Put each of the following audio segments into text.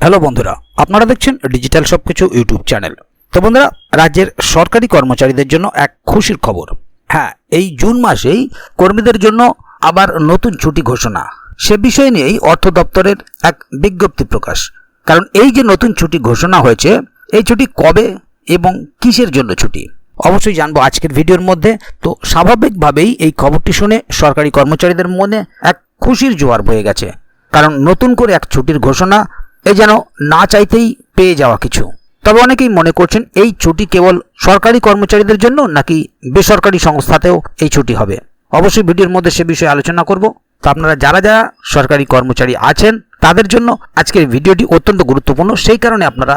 Hello বন্ধুরা, আপনারা দেখছেন ডিজিটাল সবকিছু ইউটিউব চ্যানেল। তো বন্ধুরা, রাজ্যের সরকারি কর্মচারীদের জন্য এক খুশির খবর। হ্যাঁ এই জুন মাসেই কর্মীদের জন্য আবার নতুন ছুটি ঘোষণা। সে বিষয় নিয়েই অর্থ দপ্তরের এক বিজ্ঞপ্তি প্রকাশ। কারণ এই যে নতুন ছুটি ঘোষণা হয়েছে, এই ছুটি কবে এবং কিসের জন্য ছুটি? অবশ্যই জানব আজকের ভিডিওর মধ্যে। তো স্বাভাবিকভাবেই এই খবরটি শুনে সরকারি কর্মচারীদের মনে এক খুশির জোয়ার বয়ে গেছে। কারণ নতুন করে এক ছুটির ঘোষণা এ যেন না চাইতেই পেয়ে যাওয়া কিছু। তবে অনেকেই মনে করছেন এই ছুটি কেবল সরকারি কর্মচারীদের জন্য নাকি বেসরকারি সংস্থাতেও এই ছুটি হবে। অবশ্যই ভিডিওর মধ্যে সে বিষয়ে আলোচনা করব। তো আপনারা যারা যারা সরকারি কর্মচারী আছেন, তাদের জন্য আজকের ভিডিওটি অত্যন্ত গুরুত্বপূর্ণ। সেই কারণে আপনারা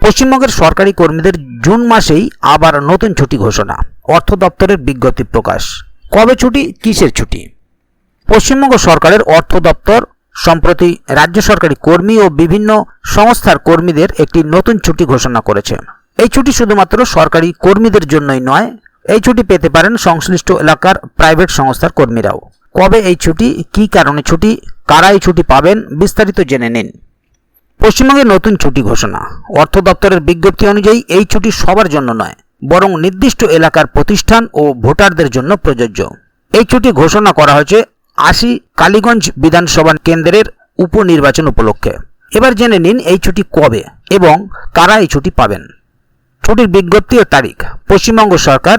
পশ্চিমবঙ্গের সরকারি কর্মীদের জুন মাসেই আবার নতুন ছুটি ঘোষণা। অর্থ দপ্তরের বিজ্ঞপ্তি প্রকাশ। কবে ছুটি? কিসের ছুটি? পশ্চিমবঙ্গ সরকারের অর্থ দপ্তর সম্প্রতি রাজ্য সরকারি কর্মী ও বিভিন্ন সংস্থার কর্মীদের একটি নতুন ছুটি ঘোষণা করেছে। এই ছুটি শুধুমাত্র সরকারি কর্মীদের জন্যই নয়, এই ছুটি পেতে পারেন সংশ্লিষ্ট এলাকার প্রাইভেট সংস্থার কর্মীরাও। কবে এই ছুটি? কী কারণে ছুটি? কারা এই ছুটি পাবেন? বিস্তারিত জেনে নিন। পশ্চিমবঙ্গের নতুন ছুটি ঘোষণা। অর্থ দপ্তরের বিজ্ঞপ্তি অনুযায়ী এই ছুটি সবার জন্য নয়, বরং নির্দিষ্ট এলাকার প্রতিষ্ঠান ও ভোটারদের জন্য প্রযোজ্য। এই ছুটি ঘোষণা করা হয়েছে আশি কালীগঞ্জ বিধানসভা কেন্দ্রের উপনির্বাচন উপলক্ষে। এবার জেনে নিন এই ছুটি কবে এবং কারা এই ছুটি পাবেন। ছুটির বিজ্ঞপ্তি ও তারিখ। পশ্চিমবঙ্গ সরকার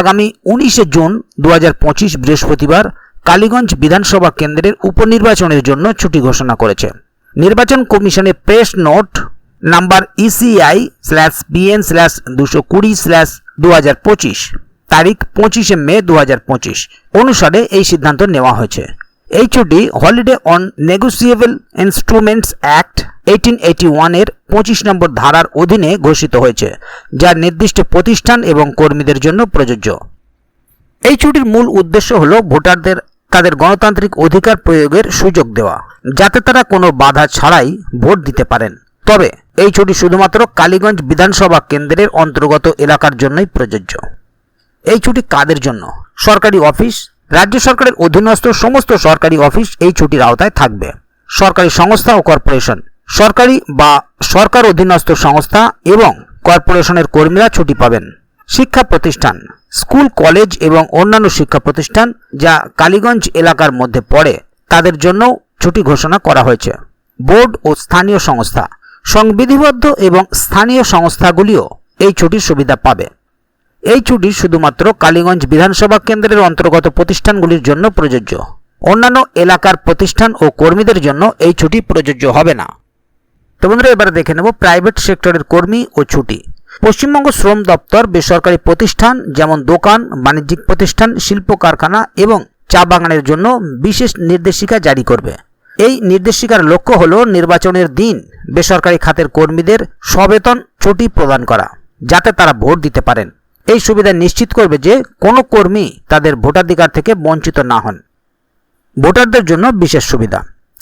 আগামী উনিশে জুন দু হাজার পঁচিশ বৃহস্পতিবার কালীগঞ্জ বিধানসভা কেন্দ্রের উপনির্বাচনের জন্য ছুটি ঘোষণা করেছে। নির্বাচন কমিশনের press note number ECI slash BN slash দুশো কুড়ি স্ল্যাশ দু হাজার পঁচিশ, তারিখ পঁচিশে মে দু হাজার পঁচিশ অনুসারে এই সিদ্ধান্ত নেওয়া হয়েছে। এই ছুটি holiday on negotiable instruments act eighteen eighty ওয়ানের পঁচিশ নম্বর ধারার অধীনে ঘোষিত হয়েছে, যা নির্দিষ্ট প্রতিষ্ঠান এবং কর্মীদের জন্য প্রযোজ্য। এই ছুটির মূল উদ্দেশ্য হল ভোটারদের তাদের গণতান্ত্রিক অধিকার প্রয়োগের সুযোগ দেওয়া, যাতে তারা কোনো বাধা ছাড়াই ভোট দিতে পারেন। তবে, এই ছুটি শুধুমাত্র কালীগঞ্জ বিধানসভা কেন্দ্রের অন্তর্গত এলাকার জন্যই প্রযোজ্য। এই ছুটি কাদের জন্য? সরকারি অফিস? রাজ্য সরকারের অধীনস্থ সমস্ত সরকারি অফিস এই ছুটির আওতায় থাকবে। সরকারি সংস্থা ও কর্পোরেশন? সরকারি বা সরকার অধীনস্থ সংস্থা এবং কর্পোরেশনের কর্মীরা ছুটি পাবেন। শিক্ষা প্রতিষ্ঠান? স্কুল, কলেজ এবং অন্যান্য শিক্ষা প্রতিষ্ঠান যা কালীগঞ্জ এলাকার মধ্যে পড়ে, তাদের জন্য ছুটি ঘোষণা করা হয়েছে। বোর্ড ও স্থানীয় সংস্থা, সংবিধিবদ্ধ এবং স্থানীয় সংস্থাগুলিও এই ছুটির সুবিধা পাবে। এই ছুটি শুধুমাত্র কালীগঞ্জ বিধানসভা কেন্দ্রের অন্তর্গত প্রতিষ্ঠানগুলির জন্য প্রযোজ্য। অন্যান্য এলাকার প্রতিষ্ঠান ও কর্মীদের জন্য এই ছুটি প্রযোজ্য হবে না। তো বন্ধুরা, এবার দেখে নেব প্রাইভেট সেক্টরের কর্মী ও ছুটি। পশ্চিমবঙ্গ শ্রম দপ্তর, বেসরকারি প্রতিষ্ঠান যেমন দোকান, বাণিজ্যিক প্রতিষ্ঠান, শিল্প কারখানা এবং চা বাগানের জন্য বিশেষ নির্দেশিকা জারি করবে। এই নির্দেশিকার লক্ষ্য হল নির্বাচনের দিন বেসরকারি খাতের কর্মীদের সবেতন ছুটি প্রদান করা, যাতে তারা ভোট দিতে পারেন। এই সুবিধা নিশ্চিত করবে যে কোনো কর্মী তাদের ভোটাধিকার থেকে বঞ্চিত না হন। ভোটারদের জন্য বিশেষ সুবিধা।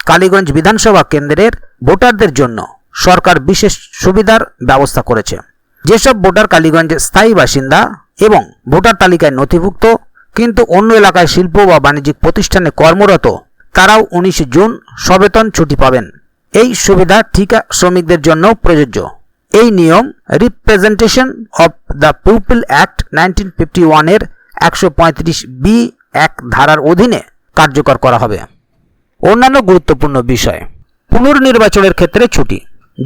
কালীগঞ্জ বিধানসভা কেন্দ্রের ভোটারদের জন্য সরকার বিশেষ সুবিধার ব্যবস্থা করেছে। যেসব ভোটার কালীগঞ্জের স্থায়ী বাসিন্দা এবং ভোটার তালিকায় নথিভুক্ত, কিন্তু অন্য এলাকায় শিল্প বা বাণিজ্যিক প্রতিষ্ঠানে কর্মরত, তারাও উনিশে জুন সবেতন ছুটি পাবেন। এই সুবিধা ঠিকা শ্রমিকদের জন্য প্রযোজ্য। এই নিয়ম representation of the people act nineteen fifty ওয়ানের একশো পঁয়ত্রিশ বি এক ধারার অধীনে কার্যকর করা হবে। অন্যান্য গুরুত্বপূর্ণ বিষয়, পুনর্নির্বাচনের ক্ষেত্রে ছুটি।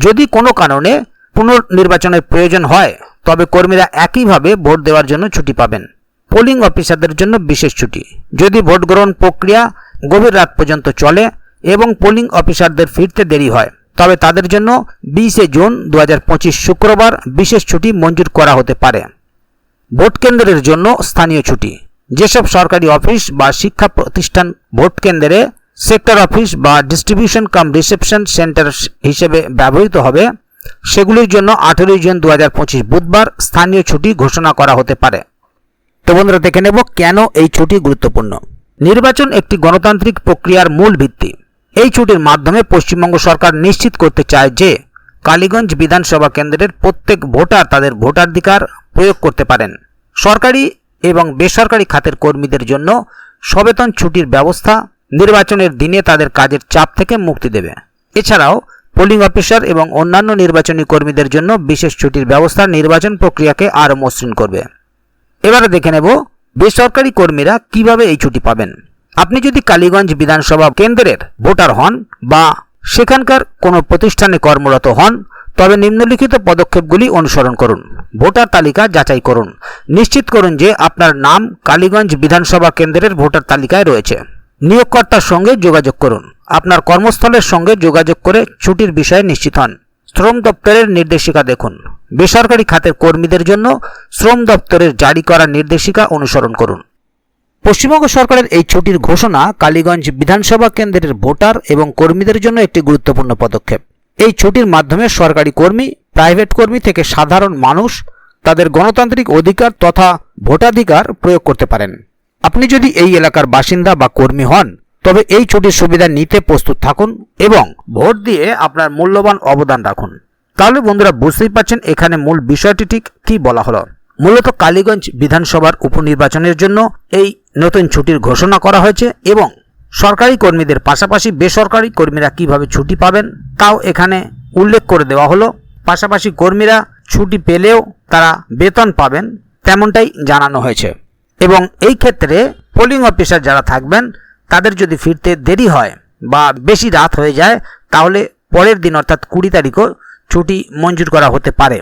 যদি কোনো কারণে পুনর্নির্বাচনের প্রয়োজন হয়, তবে কর্মীরা একইভাবে ভোট দেওয়ার জন্য ছুটি পাবেন। পোলিং অফিসারদের জন্য বিশেষ ছুটি। যদি ভোট গ্রহণ প্রক্রিয়া গভীর রাত পর্যন্ত চলে এবং পোলিং অফিসারদের ফিরতে দেরি হয়, তবে তাদের জন্য বিশে জুন দু হাজার পঁচিশ শুক্রবার বিশেষ ছুটি মঞ্জুর করা হতে পারে। ভোট কেন্দ্রের জন্য স্থানীয় ছুটি। যেসব সরকারি অফিস বা শিক্ষা প্রতিষ্ঠান ভোট কেন্দ্রে, সেক্টর অফিস বা ডিস্ট্রিবিউশন কাম রিসেপশন সেন্টার হিসেবে ব্যবহৃত হবে সেগুলির জন্য আঠেরোই জুন দু হাজার পঁচিশ বুধবার স্থানীয় ছুটি ঘোষণা করা হতে পারে। তো বন্ধুরা, দেখে নেব কেন এই ছুটি গুরুত্বপূর্ণ। নির্বাচন একটি গণতান্ত্রিক প্রক্রিয়ার মূল ভিত্তি। এই ছুটির মাধ্যমে পশ্চিমবঙ্গ সরকার নিশ্চিত করতে চায় যে কালীগঞ্জ বিধানসভা কেন্দ্রের প্রত্যেক ভোটার তাদের ভোটাধিকার প্রয়োগ করতে পারেন। সরকারি এবং বেসরকারি খাতের কর্মীদের জন্য সবেতন ছুটির ব্যবস্থা নির্বাচনের দিনে তাদের কাজের চাপ থেকে মুক্তি দেবে। এছাড়াও পোলিং অফিসার এবং অন্যান্য নির্বাচনী কর্মীদের জন্য বিশেষ ছুটির ব্যবস্থা নির্বাচন প্রক্রিয়াকে আরও মসৃণ করবে। এবারে দেখে নেব বেসরকারি কর্মীরা কীভাবে এই ছুটি পাবেন। আপনি যদি কালীগঞ্জ বিধানসভা কেন্দ্রের ভোটার হন বা সেখানকার কোনো প্রতিষ্ঠানে কর্মরত হন, তবে নিম্নলিখিত পদক্ষেপগুলি অনুসরণ করুন। ভোটার তালিকা যাচাই করুন। নিশ্চিত করুন যে আপনার নাম কালীগঞ্জ বিধানসভা কেন্দ্রের ভোটার তালিকায় রয়েছে। নিয়োগকর্তার সঙ্গে যোগাযোগ করুন। আপনার কর্মস্থলের সঙ্গে যোগাযোগ করে ছুটির বিষয়ে নিশ্চিত হন। শ্রম দপ্তরের নির্দেশিকা দেখুন। বেসরকারি খাতের কর্মীদের জন্য শ্রম দপ্তরের জারি করা নির্দেশিকা অনুসরণ করুন। পশ্চিমবঙ্গ সরকারের এই ছুটির ঘোষণা কালীগঞ্জ বিধানসভা কেন্দ্রের ভোটার এবং কর্মীদের জন্য একটি গুরুত্বপূর্ণ পদক্ষেপ। এই ছুটির মাধ্যমে সরকারি কর্মী, প্রাইভেট কর্মী থেকে সাধারণ মানুষ তাদের গণতান্ত্রিক অধিকার তথা ভোটাধিকার প্রয়োগ করতে পারেন। আপনি যদি এই এলাকার বাসিন্দা বা কর্মী হন, তবে এই ছুটির সুবিধা নিতে প্রস্তুত থাকুন এবং ভোট দিয়ে আপনার মূল্যবান অবদান রাখুন। তাহলে বন্ধুরা বুঝতেই পারছেন এখানে মূল বিষয়টি ঠিক কি বলা হলো। মূলত কালীগঞ্জ বিধানসভার উপনির্বাচনের জন্য এই নতুন ছুটির ঘোষণা করা হয়েছে এবং সরকারি কর্মীদের পাশাপাশি বেসরকারি কর্মীরা কীভাবে ছুটি পাবেন, তাও এখানে উল্লেখ করে দেওয়া হলো। পাশাপাশি কর্মীরা ছুটি পেলেও তারা বেতন পাবেন, তেমনটাই জানানো হয়েছে। এবং এই ক্ষেত্রে পোলিং অফিসার যারা থাকবেন, তাদের যদি ফিরতে দেরি হয় বা বেশি রাত হয়ে যায়, তাহলে পরের দিন অর্থাৎ কুড়ি তারিখও ছুটি মঞ্জুর করা হতে পারে।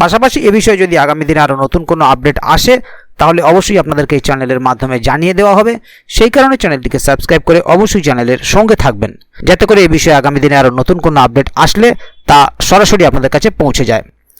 পাশাপাশি এ বিষয়ে যদি আগামী দিনে আরও নতুন কোনো আপডেট আসে, তাহলে অবশ্যই আপনাদেরকে এই চ্যানেলের মাধ্যমে জানিয়ে দেওয়া হবে। সেই কারণে চ্যানেলটিকে সাবস্ক্রাইব করে অবশ্যই চ্যানেলের সঙ্গে থাকবেন। যাতে করে এই বিষয়ে আগামী দিনে আরও নতুন কোনো আপডেট আসলে তা সরাসরি আপনাদের কাছে পৌঁছে যায়।